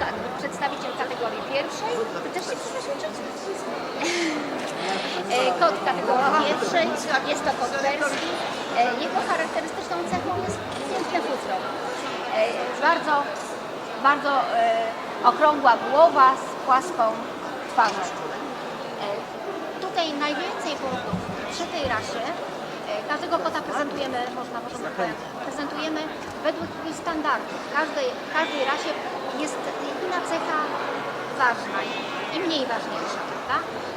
ka- przedstawiciel kategorii pierwszej. Ty też się? E, Kot kategorii pierwszej, jest to kot perski. E, Jego charakterystyczną cechą jest piękne futro. E, Bardzo, bardzo okrągła głowa z płaską twarzą. Tutaj najwięcej punktów przy tej rasie. Każdego kota prezentujemy, można powiem, prezentujemy według standardów. Każdej, każdej rasie jest inna cecha ważna i- mniej ważniejsza, prawda?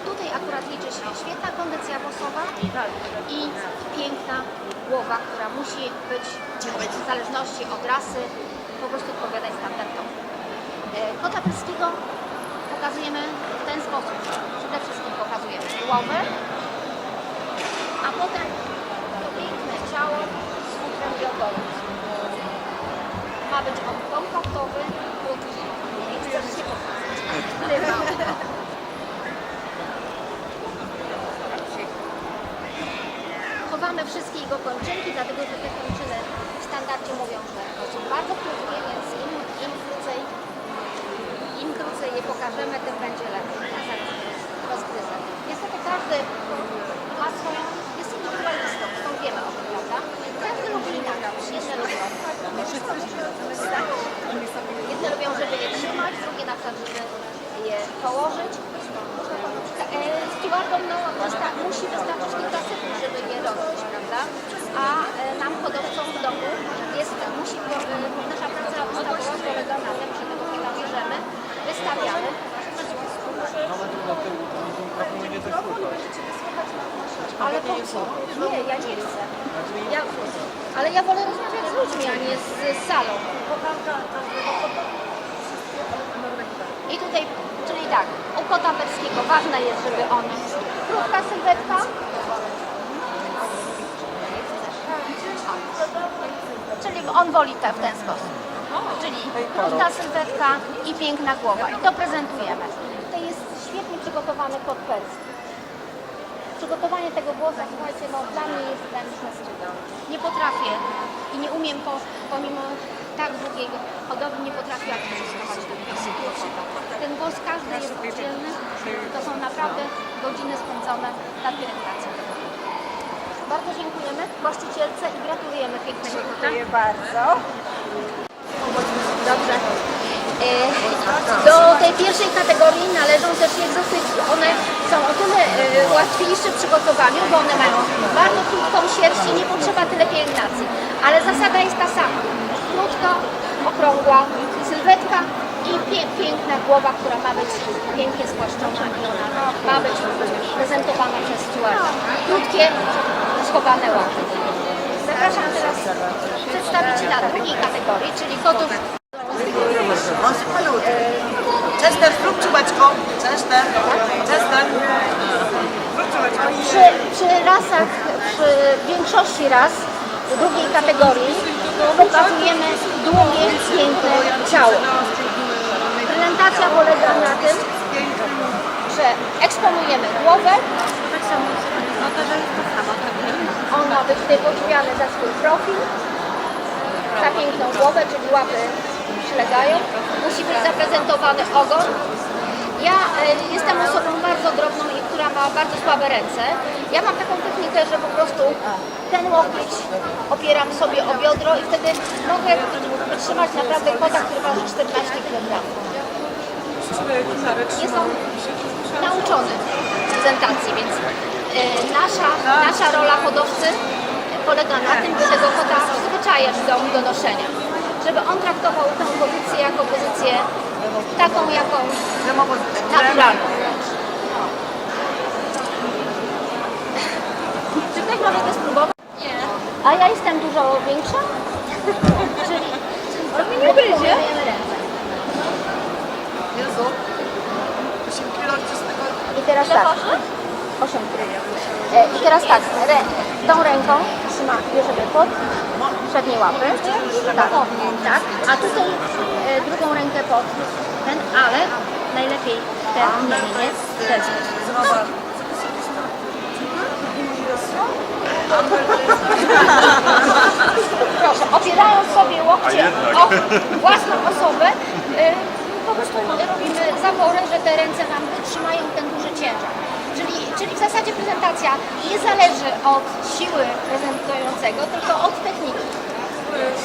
Tutaj akurat liczy się świetna kondycja włosowa i piękna głowa, która musi być w zależności od rasy po prostu odpowiadać standardom. E, Kota perskiego pokazujemy w ten sposób. Przede wszystkim pokazujemy głowę, a potem to piękne ciało z futrem biodowym. Ma być on kompaktowy, krótki. I chcesz się pokazać. Dyma. Chowamy wszystkie jego kończynki, dlatego że te kończyny w standardzie mówią, że są bardzo krótkie, więc im, im krócej im krócej je pokażemy, tym będzie lepiej. Ja zaraz rozgryzę. Niestety każdy ma swoją, jest indywidualistą, stąd wiemy o tym, prawda? Każdy lubi inaczej. Jedne lubią, jedne lubią, żeby je trzymać, drugie na przykład, żeby je położyć. E, Stewardom no, wysta- musi wystarczyć kilka sekund, żeby je robić, prawda? A e, nam hodowcom w domu jest, musi, e, nasza praca ustawowa polega na tym, że tego kota bierzemy, wystawiamy. Ale po co? Nie, ja nie chcę. Ja, ale ja wolę rozmawiać z ludźmi, a nie z, z salą. Tutaj, czyli tak, u kota perskiego ważne jest, żeby on krótka sylwetka. Czyli on woli te w ten sposób. Czyli krótka sylwetka i piękna głowa. I to prezentujemy. To jest świetnie przygotowany kot perski. Przygotowanie tego głosa, słuchajcie, no dla mnie jest wręcz. Nie potrafię i nie umiem po, pomimo tak długiej hodowli, nie administrować tego kota. Ten głos każdy jest oddzielny. To są naprawdę godziny spędzone nad pielęgnacją. Bardzo dziękujemy właścicielce i gratulujemy pięknego kota. Dziękuję bardzo. Dobrze. E, Do tej pierwszej kategorii należą też egzotyki. One są o tyle e, łatwiejsze w przygotowaniu, bo one mają bardzo krótką sierść i nie potrzeba tyle pielęgnacji. Ale zasada jest ta sama. Okrągła sylwetka i pie, piękna głowa, która ma być pięknie spłaszczona i ona ma być prezentowana przez stewarda. Krótkie, schowane łapy. Zapraszam teraz przedstawiciela drugiej kategorii, czyli kotów. Chester, zrób czubeczko. Chester. Chester. Przy, przy rasach, przy większości ras drugiej kategorii pokazujemy długie, piękne ciało. Prezentacja polega na tym, że eksponujemy głowę. On ma być tutaj podziwiany za swój profil, za piękną głowę, czyli łapy przylegają. Musi być zaprezentowany ogon. Ja e, jestem osobą bardzo drobną i która ma bardzo słabe ręce. Ja mam taką technikę, że po prostu ten łokieć opieram sobie o biodro i wtedy mogę wytrzymać naprawdę kota, który waży 14 kg. Jest on nauczony prezentacji, więc e, nasza, nasza rola hodowcy polega na tym, by tego kota przyzwyczajać do noszenia. Żeby on traktował tę pozycję jako pozycję taką, jaką naturalną. Czy ktoś może to spróbować? Nie. A ja jestem dużo większa? czyli, nie gryzie? Jezu. 8 kilo czystego. I teraz tak. 8 e, I teraz tak, tą ręką trzyma, bierzemy pod przednie łapy. Tak, tak. A tutaj e, drugą rękę pod ten, ale najlepiej te, nie, nie, nie, te. Proszę, opierając sobie łokcie o własną osobę, y, po prostu robimy zaporę, że te ręce nam trzymają ten duży ciężar. Czyli, czyli w zasadzie prezentacja nie zależy od siły prezentującego, tylko od techniki.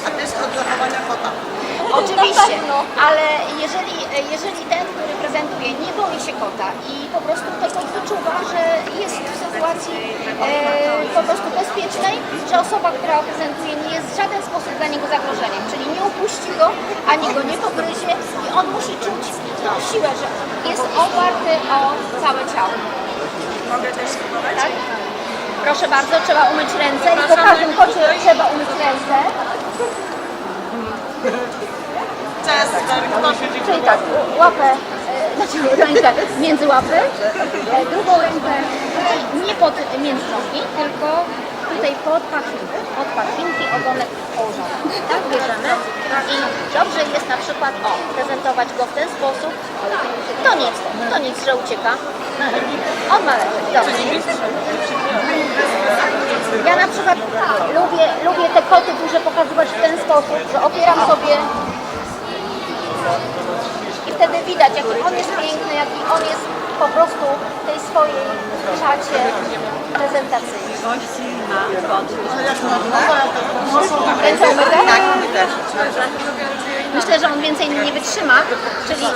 A też od zachowania kota. Oczywiście, ale jeżeli, jeżeli ten, który prezentuje, nie boi się kota i po prostu tego wyczuwa, że jest w sytuacji e, po prostu bezpiecznej, że osoba, która prezentuje nie jest w żaden sposób dla niego zagrożeniem, czyli nie upuści go, ani go nie pogryzie i on musi czuć tą siłę, że jest oparty o całe ciało. Mogę też spróbować? Tak? Proszę bardzo, trzeba umyć ręce i po każdym kocie trzeba umyć ręce. Chester, kto Czyli tak, łapę, e, znaczy rękę między łapy, e, drugą rękę nie pod między nogi, tylko tutaj pod pachwinki, pod pachwinki ogonek położony. Tak bierzemy. I dobrze jest na przykład, o, prezentować go w ten sposób, to nic, to nic, że ucieka. On ma leżeć, dobrze. Ja na przykład lubię, lubię te koty duże pokazywać w ten sposób, że opieram sobie i wtedy widać, jaki on jest piękny, jaki on jest po prostu w tej swojej szacie prezentacyjnej. Myślę, że on więcej nie wytrzyma, czyli...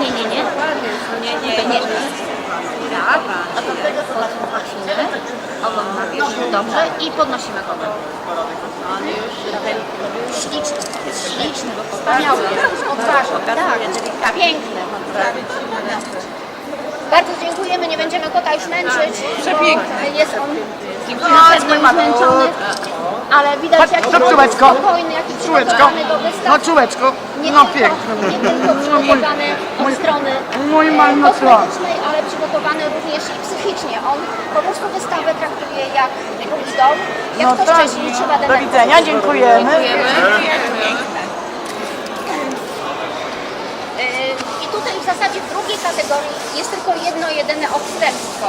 Nie, nie. Nie, nie, nie. Tak, podnosimy, ogon na wierzch, dobrze, i podnosimy go. On już śliczny, śliczny, wspaniały jest, odważny, tak, piękny. Bardzo dziękujemy, nie będziemy kota już męczyć, bo jest on już zmęczony, ale widać jaki no, jest spokojny, jaki Czułeczko. przygotowany do wystaw. No czułeczko, Nie no tylko, nie tylko przygotowany od strony mój e, kosmetycznej, ale przygotowany również i psychicznie. On po prostu wystawę traktuje jak drugi dom. Jak No ktoś tak. wcześniej nie trzeba Do widzenia, dziękujemy. E, I tutaj w zasadzie w drugiej kategorii jest tylko jedno jedyne odstępstwo.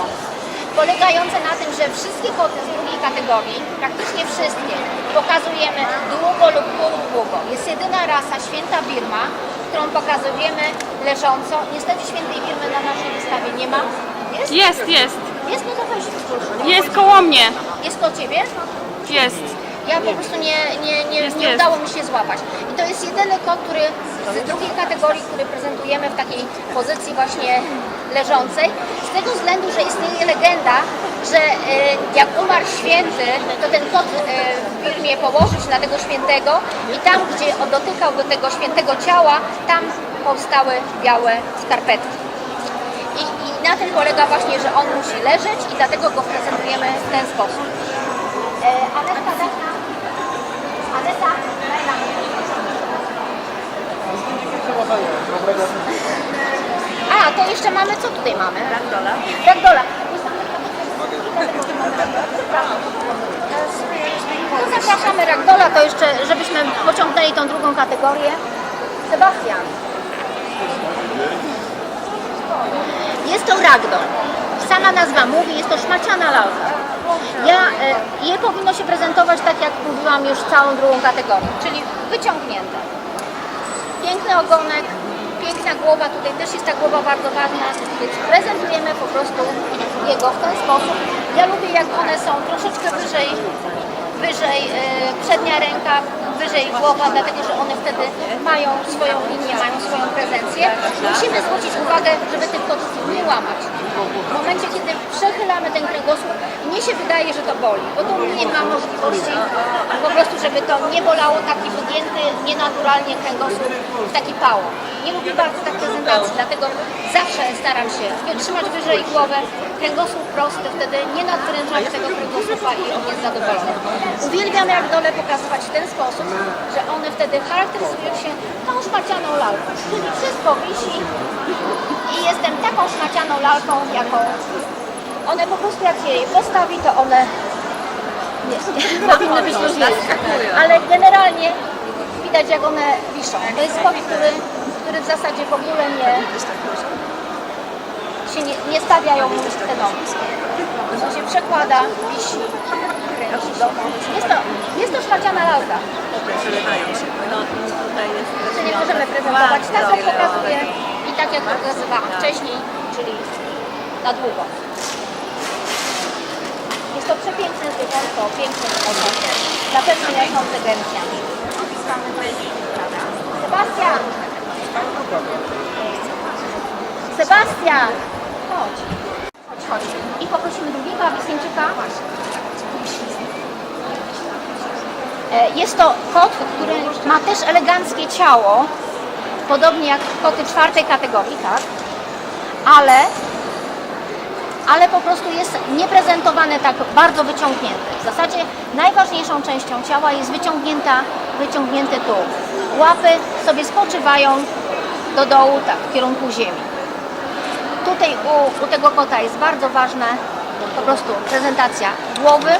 Polegające na tym, że wszystkie koty z drugiej kategorii, praktycznie wszystkie, pokazujemy długo lub półdługo. Jest jedyna rasa święta Birma, którą pokazujemy leżąco. Niestety świętej Birmy na naszej wystawie nie ma. Jest? Jest, jest. Jest, no to weź. Jest koło mnie. Jest po ciebie? Jest. Ja po prostu nie, nie, nie, Jest, nie jest. udało mi się złapać. I to jest jedyny kot, który z drugiej kategorii, który prezentujemy w takiej pozycji właśnie leżącej. Z tego względu, że istnieje legenda, że e, jak umarł święty, to ten kot w Birmie położyć na tego świętego i tam, gdzie on dotykał do tego świętego ciała, tam powstały białe skarpetki. I, I na tym polega właśnie, że on musi leżeć i dlatego go prezentujemy w ten sposób. E, Aneta. Aneta, daj nam. A, to jeszcze mamy, co tutaj mamy? Ragdola. Ragdola. To zapraszamy Ragdola, to jeszcze, żebyśmy pociągnęli tą drugą kategorię. Sebastian. Jest to ragdoll. Sama nazwa mówi, jest to szmaciana lalka. Ja, e, je powinno się prezentować tak, jak mówiłam już całą drugą kategorię, czyli wyciągnięte. Piękny ogonek, piękna głowa, tutaj też jest ta głowa bardzo ważna, więc prezentujemy po prostu jego w ten sposób. Ja lubię jak one są troszeczkę wyżej, wyżej e, przednia ręka, wyżej głowa, dlatego że one wtedy mają swoją linię, mają swoją prezencję. Musimy zwrócić uwagę, żeby tych kotów nie łamać. W momencie, kiedy przechylamy ten kręgosłup, mnie się wydaje, że to boli, bo to nie ma możliwości po prostu, żeby to nie bolało taki wygięty nienaturalnie kręgosłup w taki pało. Nie lubię bardzo tak prezentacji, dlatego zawsze staram się trzymać wyżej głowę, kręgosłup prosty, wtedy nie nadwyrężamy tego kręgosłupa i on jest zadowolony. Uwielbiam jak dole pokazywać w ten sposób, że one wtedy charakteryzują się tą szmacianą lalką, wszystko wisi i jestem taką szmacianą lalką, jaką one po prostu jak się je postawi, to one nie, powinny być luźniejsze. Ale generalnie widać jak one wiszą. To jest kot, który, które w zasadzie w ogóle nie, się nie, nie stawiają te domy. To się przekłada, wisi, kręci. Jest to, jest to szlaciana lalka. No, tutaj jest Czy nie możemy prezentować tak, jak pokazuję i tak, jak pokazywałam wcześniej, czyli na długo. To przepiękne zwierzątko, piękne zwierzątko. Na pewno jaszące gęsiami. Sebastian! Sebastian! Chodź. Chodź. I poprosimy drugiego Abisyńczyka. E, Jest to kot, który ma też eleganckie ciało, podobnie jak koty czwartej kategorii, tak? Ale, ale po prostu jest nieprezentowany tak bardzo wyciągnięty. W zasadzie najważniejszą częścią ciała jest wyciągnięta, wyciągnięty tu. Łapy sobie spoczywają do dołu, tak, w kierunku ziemi. Tutaj u, u tego kota jest bardzo ważna po prostu prezentacja głowy,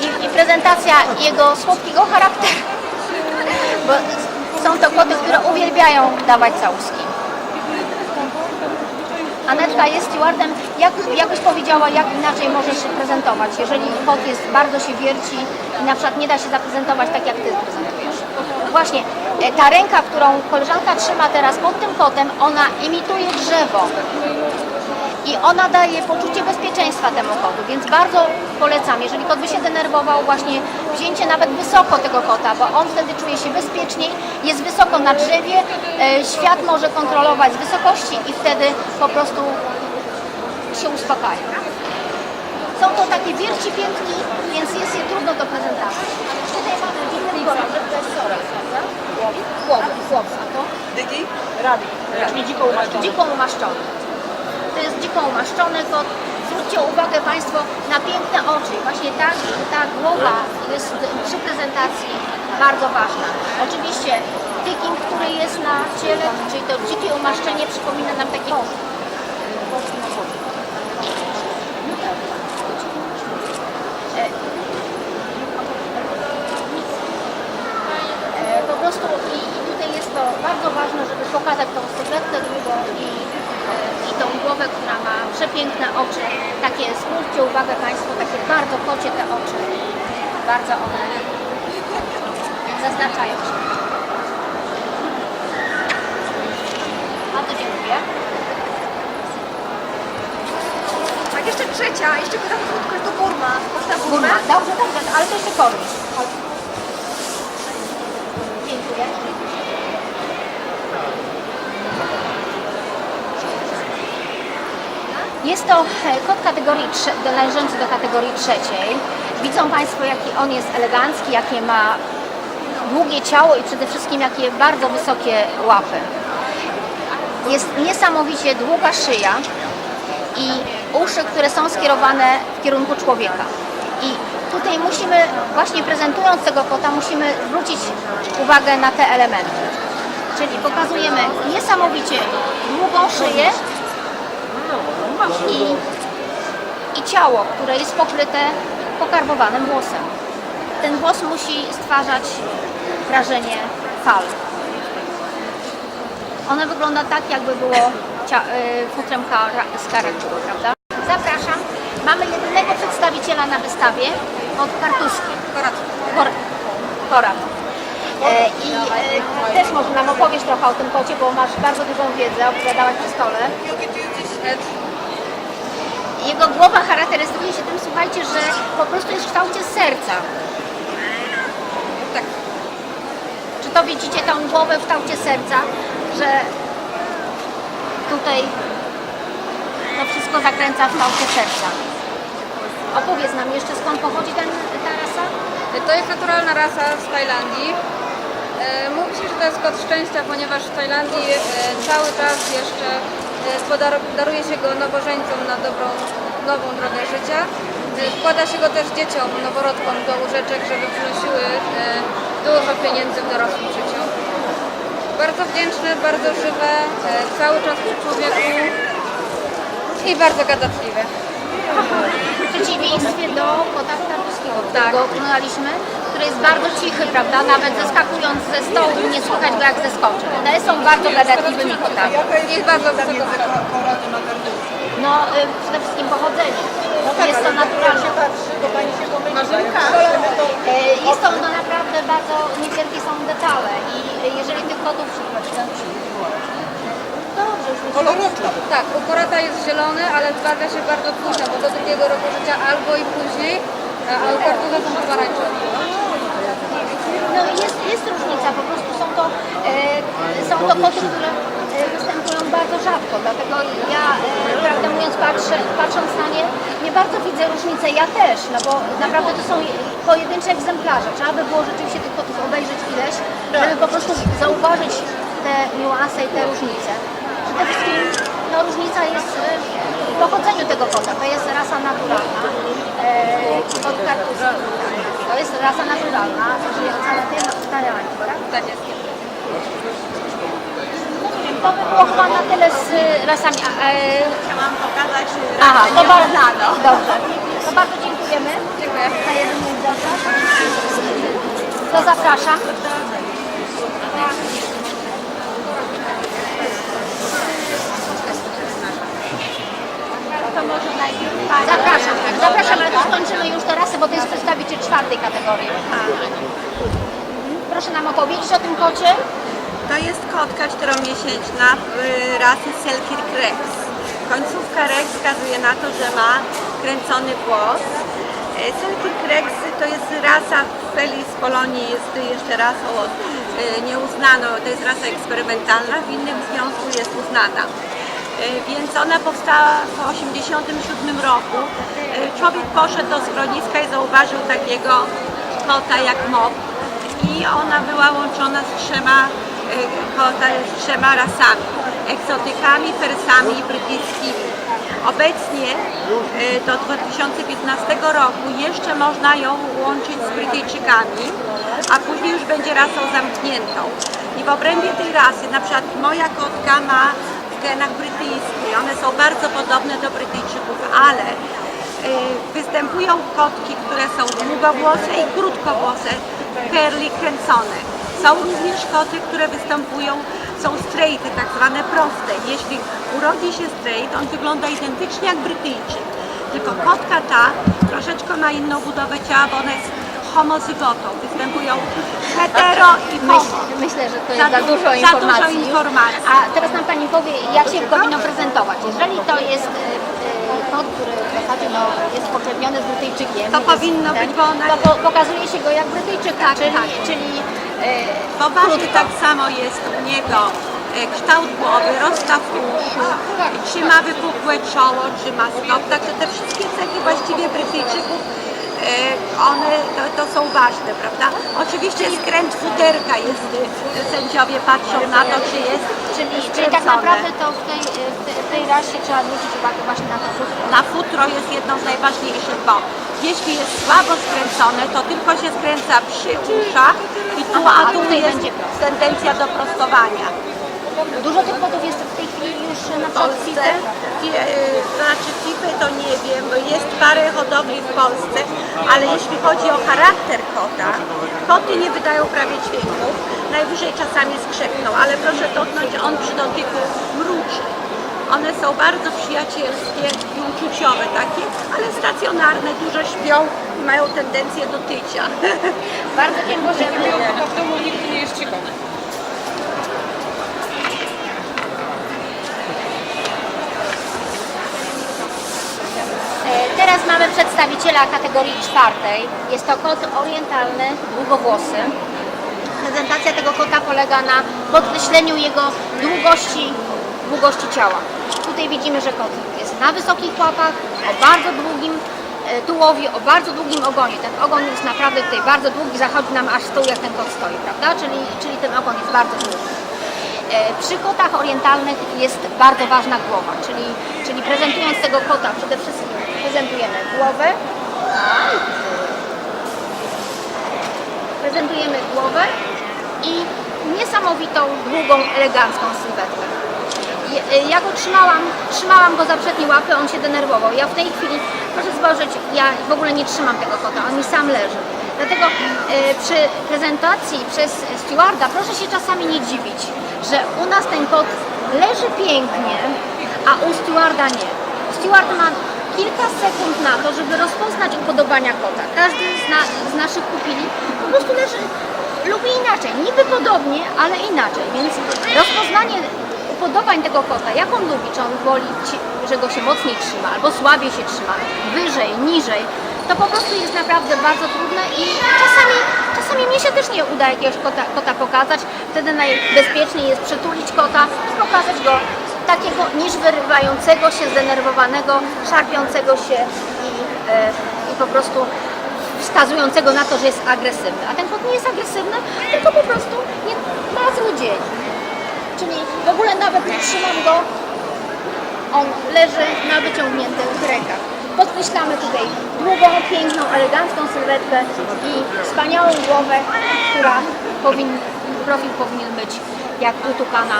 i, i prezentacja jego słodkiego charakteru. Bo są to koty, które uwielbiają dawać całuski. Anetka jest stewardem. Jak, jakbyś powiedziała, jak inaczej możesz się prezentować, jeżeli kot jest, bardzo się wierci i na przykład nie da się zaprezentować tak, jak ty prezentujesz. Właśnie, e, ta ręka, którą koleżanka trzyma teraz pod tym kotem, ona imituje drzewo i ona daje poczucie bezpieczeństwa temu kotu, więc bardzo polecam, jeżeli kot by się denerwował, właśnie wzięcie nawet wysoko tego kota, bo on wtedy czuje się bezpieczniej, jest wysoko na drzewie, e, świat może kontrolować z wysokości i wtedy po prostu się uspokaja. Są to takie wierci piętki, więc jest je trudno do prezentacji. Tutaj mamy prawda? Chłop, chłop, a to? Dygi? Rabi, czyli dziko umaszczony. Dziko umaszczony. To jest dziko umaszczony kot. Zwróćcie uwagę Państwo na piękne oczy. Właśnie ta, ta głowa jest przy prezentacji bardzo ważna. Oczywiście tyking, który jest na ciele, czyli to dzikie umaszczenie przypomina nam taki E, po prostu i, i tutaj jest to bardzo ważne, żeby pokazać tą sylwetkę długą i tą głowę, która ma przepiękne oczy. Takie, zwróćcie uwagę Państwo, takie bardzo kocie te oczy. Bardzo one zaznaczają się. Bardzo dziękuję. Tak, jeszcze trzecia, jeszcze pytam krótko, jest to. Można burmę? Burma. Dobrze, dobrze, ale to jeszcze kormisz. Dziękuję. Jest to e, kot kategorii należący do kategorii trzeciej. Widzą Państwo, jaki on jest elegancki, jakie ma długie ciało i przede wszystkim jakie bardzo wysokie łapy. Jest niesamowicie długa szyja i uszy, które są skierowane w kierunku człowieka. I tutaj musimy, właśnie prezentując tego kota, musimy zwrócić uwagę na te elementy. Czyli pokazujemy niesamowicie długą szyję i, i ciało, które jest pokryte pokarbowanym włosem. Ten włos musi stwarzać wrażenie fal. One wygląda tak, jakby było y, futrem z karetury, prawda? Zapraszam. Mamy jedynego przedstawiciela na wystawie od. Kor Korat. E, I e, też może nam opowiesz trochę o tym kocie, bo masz bardzo dużą wiedzę, opowiadałaś przy stole. Jego głowa charakteryzuje się tym, słuchajcie, że po prostu jest w kształcie serca. Tak. Czy to widzicie tą głowę w kształcie serca, że tutaj to wszystko zakręca w kształcie serca. Opowiedz nam jeszcze skąd pochodzi ten, ta rasa? To jest naturalna rasa z Tajlandii. E, Mówi się, że to jest kot szczęścia, ponieważ w Tajlandii e, cały czas jeszcze e, podar- daruje się go nowożeńcom na dobrą, nową drogę życia. Wkłada się go też dzieciom, noworodkom do łóżeczek, żeby przynosiły e, dużo pieniędzy w dorosłym życiu. Bardzo wdzięczne, bardzo żywe, e, cały czas przy człowieku i bardzo gadatliwe. W przeciwieństwie do kota startuskiego, którego oglądaliśmy, który jest bardzo cichy, prawda? Nawet zeskakując ze stołu nie słychać go jak zeskoczy. One są bardzo gadatliwymi kotami. Jest bardzo No y, przede wszystkim pochodzenie. Jest to naturalne. E, Jest to no, naprawdę bardzo niewielkie są detale i jeżeli tych kotów Dobrze, już. Tak, u korata jest zielony, ale zbarwia się bardzo późno, bo do drugiego roku życia albo i później, a u kartuza są pomarańczowe. No jest, jest różnica, po prostu są to, e, są to koty, które e, występują bardzo rzadko, dlatego ja, e, prawdę mówiąc, patrzę, patrząc na nie, nie bardzo widzę różnicę, ja też, no bo naprawdę to są pojedyncze egzemplarze, trzeba by było rzeczywiście tych kotów obejrzeć ileś, żeby po prostu zauważyć te niuanse i te różnice. Przede wszystkim no, różnica jest w pochodzeniu tego kota, to jest rasa naturalna, e, od kartuza. To jest rasa naturalna, żyjąca na tym Tajlandii, tak? Tak jest. To by było chyba na tyle z rasami. a, E, Chciałam pokazać aha, rasę to bardzo, dobrze. To bardzo dziękujemy Dziękuję. za. To zapraszam. To może najpierw Zapraszam, tak, zapraszam, ale skończymy już rasy, bo to jest przedstawiciel czwartej kategorii. Proszę nam opowiedzieć o tym kocie. To jest kotka czteromiesięczna y, rasy Selkir Rex. Końcówka Rex wskazuje na to, że ma kręcony głos. Y, Selkir Rex to jest rasa Felis Polonii, jest jeszcze rasą od, y, nieuznaną, to jest rasa eksperymentalna, w innym związku jest uznana. Y, Więc ona powstała w 1987 roku. Człowiek poszedł do schroniska i zauważył takiego kota jak mop i ona była łączona z trzema, y, kota, z trzema rasami, egzotykami, persami i brytyjskimi. Obecnie y, do 2015 roku jeszcze można ją łączyć z Brytyjczykami, a później już będzie rasą zamkniętą. I w obrębie tej rasy, na przykład moja kotka ma w genach brytyjskich, one są bardzo podobne do Brytyjczyków, ale występują kotki, które są długowłose i krótkowłose, curly kręcone. Są również koty, które występują, są straighty, tak zwane proste. Jeśli urodzi się straight, on wygląda identycznie jak Brytyjczyk. Tylko kotka ta troszeczkę ma inną budowę ciała, bo ona jest homozygotą. Występują hetero i homo. Myślę, że to jest za, du- dużo za informacji. dużo informacji. A teraz nam Pani powie, jak się powinno prezentować. Jeżeli to jest kot, no, jest poczerniony z Brytyjczykiem, To jest powinno ten, być, bo ona- to po, pokazuje się go jak Brytyjczyka, czyli, tak. czyli e, krótko. tak samo jest u niego e, kształt głowy, rozstaw uszu, czy ma wypukłe czoło, czy ma stop. Także te wszystkie cechy właściwie Brytyjczyków, one to, to są ważne, prawda? Oczywiście skręt futerka jest, e, sędziowie patrzą na to, czy jest Czyli, czyli tak naprawdę to w tej, e, w tej, rasie trzeba zwrócić uwagę właśnie na to wszystko. Na futro jest jedną z najważniejszych, bo jeśli jest słabo skręcone, to tylko się skręca przy uszach i tu, a tu jest tendencja do prostowania. Dużo tych kotów jest w tej chwili już na przykład Polsce, Polsce. Ki- e, to znaczy tipy to nie wiem, bo jest parę hodowli w Polsce, ale jeśli chodzi o charakter kota, koty nie wydają prawie dźwięków, najwyżej czasami skrzekną, ale proszę dotknąć, on przy dotyku mruczy. One są bardzo przyjacielskie i uczuciowe takie, ale stacjonarne, dużo śpią i mają tendencję do tycia. Bardzo dziękujemy. To w domu nigdy nie jest cicho. Teraz mamy przedstawiciela kategorii czwartej. Jest to kot orientalny, długowłosy. Prezentacja tego kota polega na podkreśleniu jego długości, długości ciała. Tutaj widzimy, że kot jest na wysokich łapach, o bardzo długim e, tułowiu, o bardzo długim ogonie. Ten ogon jest naprawdę tutaj bardzo długi, zachodzi nam aż tyłu, jak ten kot stoi, prawda? Czyli, czyli ten ogon jest bardzo długi. E, Przy kotach orientalnych jest bardzo ważna głowa, czyli, czyli prezentując tego kota przede wszystkim prezentujemy głowę, prezentujemy głowę i niesamowitą, długą, elegancką sylwetkę. E, Ja go trzymałam, trzymałam go za przednie łapy, on się denerwował. Ja w tej chwili, proszę spojrzeć, ja w ogóle nie trzymam tego kota, on mi sam leży. Dlatego e, przy prezentacji przez stewarda proszę się czasami nie dziwić, że u nas ten kot leży pięknie, a u stewarda nie. Steward ma kilka sekund na to, żeby rozpoznać upodobania kota. Każdy z, na, z naszych pupili po prostu leży, lubi inaczej, niby podobnie, ale inaczej, więc rozpoznanie upodobań tego kota, jak on lubi, czy on woli, że go się mocniej trzyma, albo słabiej się trzyma, wyżej, niżej, to po prostu jest naprawdę bardzo trudne i czasami, czasami mnie się też nie uda jakiegoś kota, kota pokazać, wtedy najbezpieczniej jest przytulić kota i pokazać go takiego niż wyrywającego się, zdenerwowanego, szarpiącego się i, e, i po prostu wskazującego na to, że jest agresywny. A ten kot nie jest agresywny, tylko po prostu nie ma zły dzień. Czyli w ogóle nawet nie trzymam go, on leży na wyciągniętych rękach. Podkreślamy tutaj długą, piękną, elegancką sylwetkę i wspaniałą głowę, która powin, profil powinien być jak u tukana,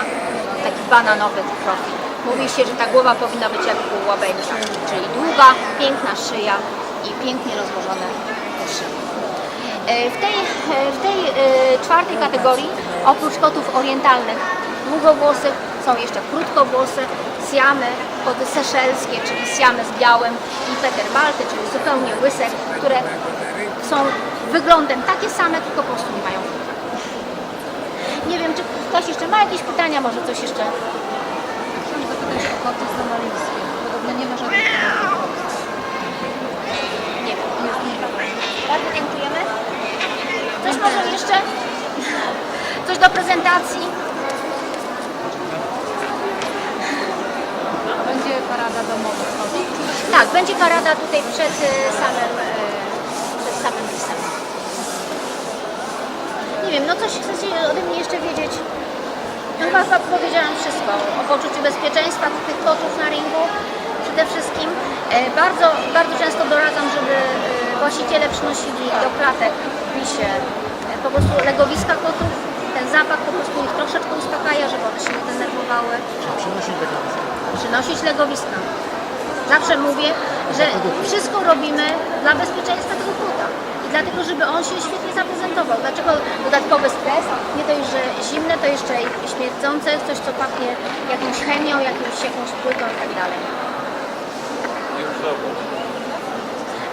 taki bananowy profil. Mówi się, że ta głowa powinna być jak u łabędzia, czyli długa, piękna szyja i pięknie rozłożone uszy. E, W tej, e, w tej e, czwartej kategorii, oprócz kotów orientalnych długowłosych, są jeszcze krótkowłosy, siamy, koty seszelskie, czyli siamy z białym i Peter Malty, czyli zupełnie łyse, które są wyglądem takie same, tylko po prostu nie mają futra. Nie wiem, czy ktoś jeszcze ma jakieś pytania, może coś jeszcze? Chciałam zapytać o koty somalijskie. Podobno nie ma żadnych Nie wiem. Bardzo dziękujemy. Coś może jeszcze? Coś do prezentacji? Będzie parada domowa. Tak, będzie parada tutaj przed e, samym, e, przed samym lisem. Nie wiem, no coś chcecie ode mnie jeszcze wiedzieć? Chyba powiedziałam wszystko o poczuciu bezpieczeństwa tych kotów na ringu przede wszystkim. E, Bardzo, bardzo często doradzam, żeby e, właściciele przynosili do klatek w lisie e, po prostu legowiska kotów. Ten zapach po prostu ich troszeczkę uspokaja, żeby one się nie denerwowały. Przynosić legowiska. Zawsze mówię, że wszystko robimy dla bezpieczeństwa tego kota. I dlatego, żeby on się świetnie Dlaczego dodatkowy stres? Nie dość, że zimne, to jeszcze i śmierdzące, coś co pachnie jakąś chemią, jakąś, jakąś płytą i tak dalej.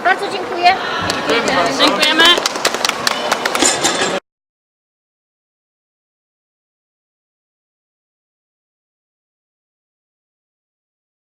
Bardzo dziękuję. Dziękuję